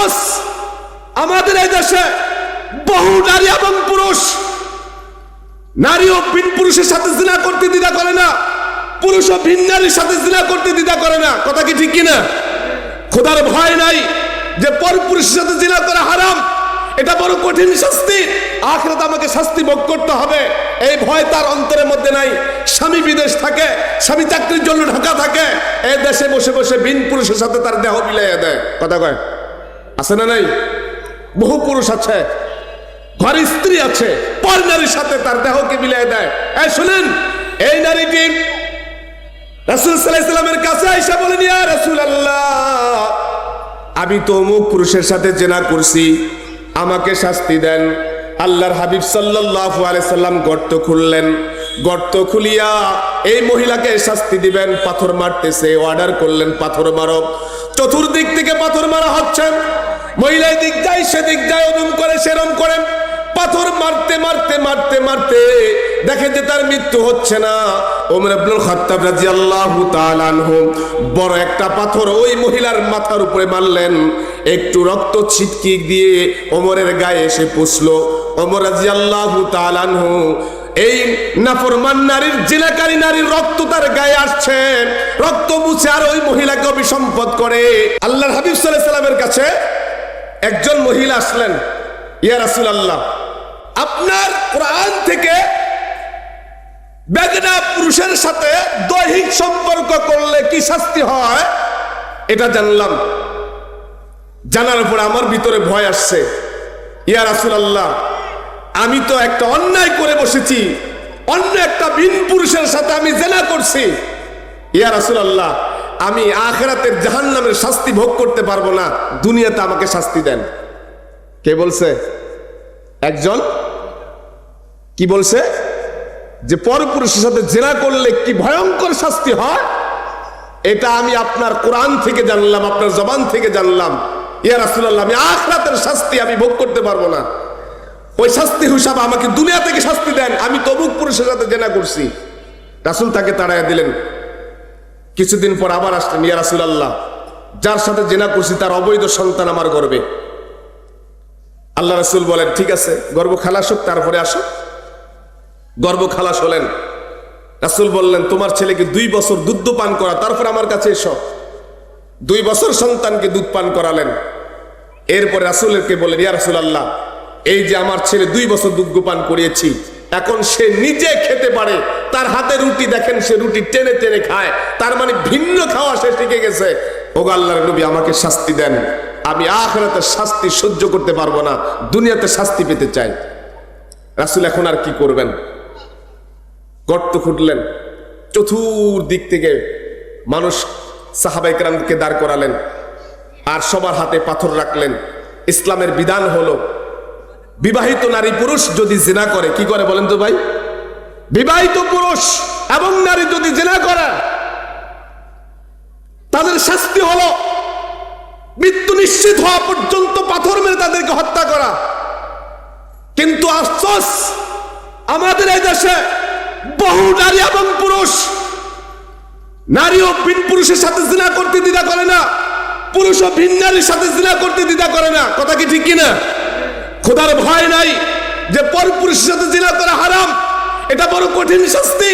আফসোস আমাদের এই দেশে বহু নারী এবং পুরুষ, নারী ও ভিন পুরুষের সাথে জিনা করতে দ্বিধা করে না, পুরুষ ও ভিন নারীর সাথে জিনা করতে দ্বিধা করে না। কথা কি ঠিক কিনা? খোদার ভয় নাই যে পর পুরুষের সাথে জিনা করা হারাম, এটা বড় কঠিন শাস্তি। আখরাত আমাকে শাস্তি ভোগ করতে হবে। এই ভয় তার অন্তরের মধ্যে নাই। স্বামী বিদেশ থাকে, স্বামী চাকরির জন্য ঢাকা থাকে এই দেশে বসে বসে ভিন পুরুষের সাথে তার দেহ মিলাইয়া দেয়। কথা কয়? আছে না নাই? বহু পুরুষ আছে, ঘরে স্ত্রী আছে, পর নারীর সাথে তার দেহকে মিলিয়ে দেয়। এই শুনেন, এই নারীটি রাসুল সাল্লামের কাছে আইসা বলেন ইয়া রাসুল আল্লাহ আমি তো অমুক পুরুষের সাথে জেনা করছি, আমাকে শাস্তি দেন। আল্লাহর হাবিব সাল্লাল্লাহু সাল্লাম গর্ত খুললেন। গর্ত খুলিয়া এই মহিলাকে শাস্তি দিবেন, পাথর মারতেছে, অর্ডার করলেন পাথর মারো চতুর্দিক থেকে পাথর মারা হচ্ছে। মহিলা দিক যায় সেদিক যায়, ওদম করে, সেরম করে, পাথর মারতে মারতে মারতে মারতে দেখে যে তার মৃত্যু হচ্ছে না। ওমর আব্দুল খাত্তাব রাদিয়াল্লাহু তাআলা আনহু বড় একটা পাথর ওই মহিলার মাথার উপরে মারলেন। একটু রক্ত ছিটকি দিয়ে ওমরের গায়ে এসে পুষলো। ওমর রাদিয়াল্লাহু তাআলা আনহু এই নাফরমান নারীর, জিনাকারী নারীর রক্ত তার গায়ে আসছে। রক্ত মুছে আর ওই মহিলাকে অভিসম্পদ করে। আল্লাহর হাবিব সাল্লাল্লাহু আলাইহি সাল্লামের কাছে একজন মহিলা আসলেন, ইয়া রাসুল আল্লাহ আপনার কোরআন থেকে বেদনা পুরুষের সাথে দৈহিক সম্পর্ক করলে কি শাস্তি হয়? এটা জানলাম। জানার পর আমার ভিতরে ভয় আসছে। ইয়া রাসুল আল্লাহ আমি তো একটা অন্যায় করে বসেছি, অন্য একটা বিন পুরুষের সাথে আমি জেনা করছি। ইয়া রাসূলুল্লাহ আমি আখেরাতের জাহান্নামের শাস্তি ভোগ করতে পারব না। দুনিয়াতে আমাকে শাস্তি দেন। কে বলছে? একজন? কি বলছে? যে পরপুরুষের সাথে জেনা করলে কি ভয়ঙ্কর শাস্তি হয়? এটা আমি আপনার কোরআন থেকে জানলাম, আপনার জবান থেকে জানলাম। ইয়া রাসূলুল্লাহ, আমি আখরাতের শাস্তি আমি ভোগ করতে পারব না। ওই শাস্তি হিসাবে আমাকে দুনিয়া থেকে শাস্তি দেন। আমি তবুক পুরুষের সাথে জেনা করছি। রাসূল তাকে তাড়াইয়া দিলেন। কিছুদিন পর আবার আসলেন, ইয়া রাসূলুল্লাহ, যার সাথে জেনা করছি তার অবৈধ সন্তান আমার গর্বে। আল্লাহ রাসুল বলেন, ঠিক আছে, গর্ব খালাস হোক, তারপরে আসো। গর্ব খালাস হলেন। রাসূল বললেন, তোমার ছেলেকে দুই বছর দুধ পান করা, তারপর আমার কাছে এসো। দুই বছর সন্তানকে দুধ পান করালেন। এরপর রাসূলকে বলেন ইয়া রাসূল আল্লাহ এই যে আমার ছেলে দুই বছর দুধ পান করিয়েছি এখন সে নিজে খেতে পারে। তার হাতে রুটি, দেখেন সে রুটি টেনে টেনে খায়। তার মানে ভিন্ন খাওয়া সে শিখে গেছে। আল্লাহর নবী আমাকে শাস্তি দেন। আমি আখরাতে শাস্তি সহ্য করতে পারব না। দুনিয়াতে শাস্তি পেতে চাই। রাসূল এখন আর কি করবেন? গর্ত খুঁটলেন চতুর্দিক থেকে মানুষ সাহাবাইকরামকে দাঁড় করালেন। আর সবার হাতে পাথর রাখলেন। ইসলামের বিধান হলো বিবাহিত নারী পুরুষ যদি জেনা করে, কি করে বলেন তো ভাই? বিবাহিত পুরুষ এবং নারী যদি জেনা করে, তাদের শাস্তি হলো মৃত্যু নিশ্চিত হওয়া পর্যন্ত পাথর মেরে তাদেরকে হত্যা করা। কিন্তু আফসোস, আমাদের এই দেশে বহু নারী এবং পুরুষ, নারী ও ভিন পুরুষের সাথে জিনা করতে দ্বিধা করে না, পুরুষ ও ভিন নারীর সাথে জিনা করতে দ্বিধা করে না। কথা কি ঠিক কিনা? খোদার ভয় নাই যে পরপুরুষের সাথে জিনা করা হারাম, এটা বড় কঠিন শাস্তি।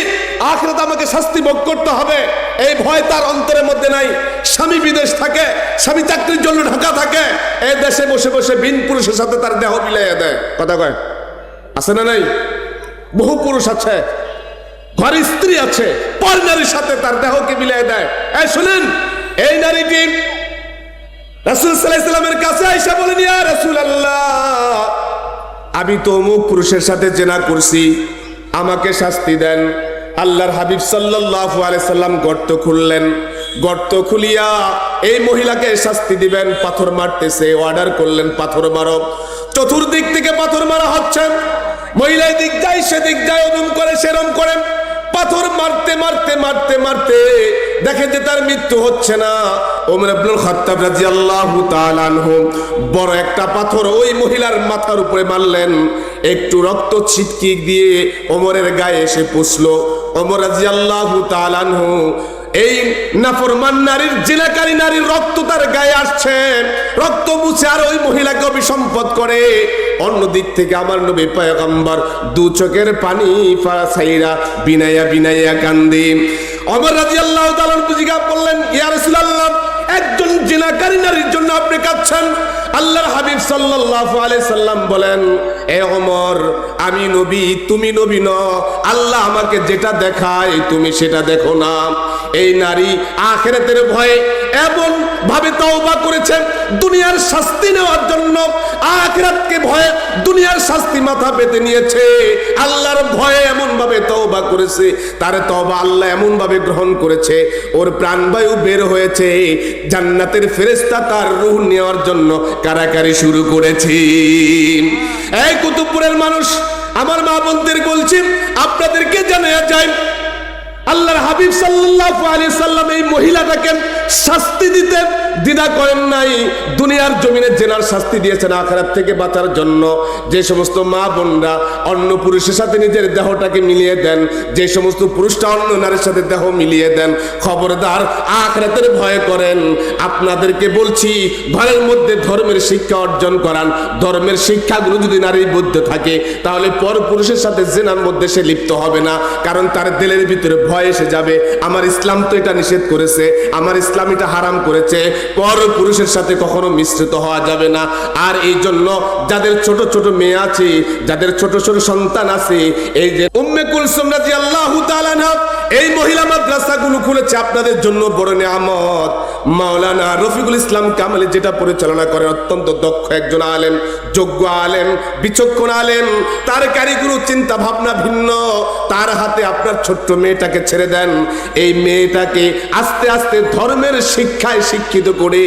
আখরাত আমাকে শাস্তি ভোগ করতে হবে। এই ভয় তার অন্তরের মধ্যে নাই। স্বামী বিদেশ থাকে, স্বামী চাকরির জন্য ঢাকা থাকে, এই দেশে বসে বসে বিন পুরুষের সাথে তার দেহ মিলাইয়া দেয়। কথা কয়? আছে না নাই? বহু পুরুষ আছে, ঘরে স্ত্রী আছে, পর নারীর সাথে তার দেহকে মিলিয়ে দেয়। এই শুনেন, এই নারীটি রাসূল কাছে আয়েশা বলেন ইয়া রাসূলুল্লাহ, আমি তো অমুক পুরুষের সাথে জেনা করছি। আমাকে শাস্তি দেন। আল্লাহর হাবিব সাল্লাম গর্ত খুললেন। গর্ত খুলিয়া এই মহিলাকে শাস্তি দিবেন, পাথর মারতেছে, অর্ডার করলেন পাথর মারো চতুর্দিক থেকে পাথর মারা হচ্ছেন মহিলা দিক যায়, সেদিক যায় ওদম করে, সেরম করে। পাথর মারতে মারতে মারতে মারতে দেখে যে তার মৃত্যু হচ্ছে না। ওমর আব্দুল খাত্তাব রাদিয়াল্লাহু তাআলা আনহু বড় একটা পাথর ওই মহিলার মাথার উপরে মারলেন। একটু রক্ত ছিটকি দিয়ে ওমরের গায়ে এসে পুষলো। ওমর রাদিয়াল্লাহু তাআলা আনহু এই নাফরমান নারীর, জেনাকারী নারীর রক্ত তার গায়ে আসছে। রক্ত মুছে আর ওই মহিলাকে অভিসম্পদ করে অন্য দিক থেকে আমার নবী পয়গম্বর দু চোখের পানি ফাসাইরা বিনায়া বিনাইয়া কান্দি। অমর রাজি আল্লাহ তালার বুঝিকা বললেন ইয়া রাসূলুল্লাহ, একজন জিনাকারী নারীর জন্য আপনি কাঁদছেন? আল্লাহর হাবিব সাল্লাল্লাহু আলাইহি সাল্লাম বলেন, এ ওমর, আমি নবী, তুমি নবী ন আল্লাহ আমাকে যেটা দেখায়, তুমি সেটা দেখো না। এই নারী আখেরাতের ভয়ে এমন ভাবে তওবা করেছেন দুনিয়ার শাস্তি নেওয়ার জন্য আখেরাতকে ভয়ে দুনিয়ার শাস্তি মাথা পেতে নিয়েছে। আল্লাহর ভয়ে এমন ভাবে তওবা করেছে, তার তওবা আল্লাহ এমন ভাবে গ্রহণ করেছে। ওর প্রাণবায়ু বের হয়েছে, জান্নাতের ফেরেশতা তার রূহ নেওয়ার জন্য কারাকারি শুরু করেছি। এই কুতুবপুরের মানুষ, আমার মা বোনদের বলছি, আপনাদেরকে জানা যায় আল্লাহর হাবিব সাল্লাল্লাহু আলাইহি সাল্লাম এই মহিলাটাকে শাস্তি দিতে দ্বিধা করেন নাই। দুনিয়ার জমিনে জেনার শাস্তি দিয়েছেন আখেরাত থেকে বাঁচার জন্য। যে সমস্ত মা বোনরা অন্য পুরুষের সাথে নিজের দেহটাকে মিলিয়ে দেন, যে সমস্ত পুরুষটা অন্য নারীর সাথে দেহ মিলিয়ে দেন, খবরদার আখরাতের ভয় করেন। আপনাদেরকে বলছি ঘরের মধ্যে ধর্মের শিক্ষা অর্জন করান। ধর্মের শিক্ষাগুলো যদি নারীর মধ্যে থাকে, তাহলে পর পুরুষের সাথে জেনার মধ্যে সে লিপ্ত হবে না। কারণ তার দিলের ভিতরে ভয় এসে যাবে। আমার ইসলাম তো এটা নিষেধ করেছে। আমার ইসলাম এটা হারাম করেছে, পর পুরুষের সাথে কখনো মিশ্রিত হওয়া যাবে না। আর এই জন্য যাদের ছোট ছোট মেয়ে আছে, যাদের ছোট ছোট সন্তান আছে, এই যে উম্মে কুলসুম তাআলা আনহা, এই মহিলা মাদ্রাসাগুলো খুলেছে আপনাদের জন্য বড় নিয়ামত। মাওলানা রফিকুল ইসলাম কামালি যেটা পরিচালনা করে, অত্যন্ত দক্ষ একজন আলেম, যোগ্য আলেম, বিচক্ষণ আলেম, তার কারিগুলো চিন্তা ভাবনা ভিন্ন। তার হাতে আপনার ছোট্ট মেয়েটাকে ছেড়ে দেন। এই মেয়েটাকে আস্তে আস্তে ধর্মের শিক্ষায় শিক্ষিত করে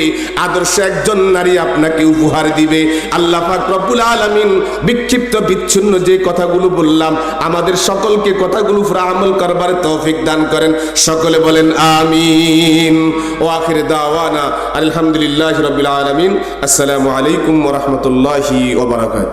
আদর্শ একজন নারী আপনাকে উপহার দিবে। আল্লাহ পাক রব্বুল আলামিন বিক্ষিপ্ত বিচ্ছিন্ন যে কথাগুলো বললাম, আমাদের সকলকে কথাগুলো আমল করবার তৌফিক দান করেন। সকলে বলেন, আমিন। ও আখির দাওয়ানা, আলহামদুলিল্লাহ রবিল আলমিন। আসসালামু আলাইকুম ওরহমতুল্লাহি ওবরাকাত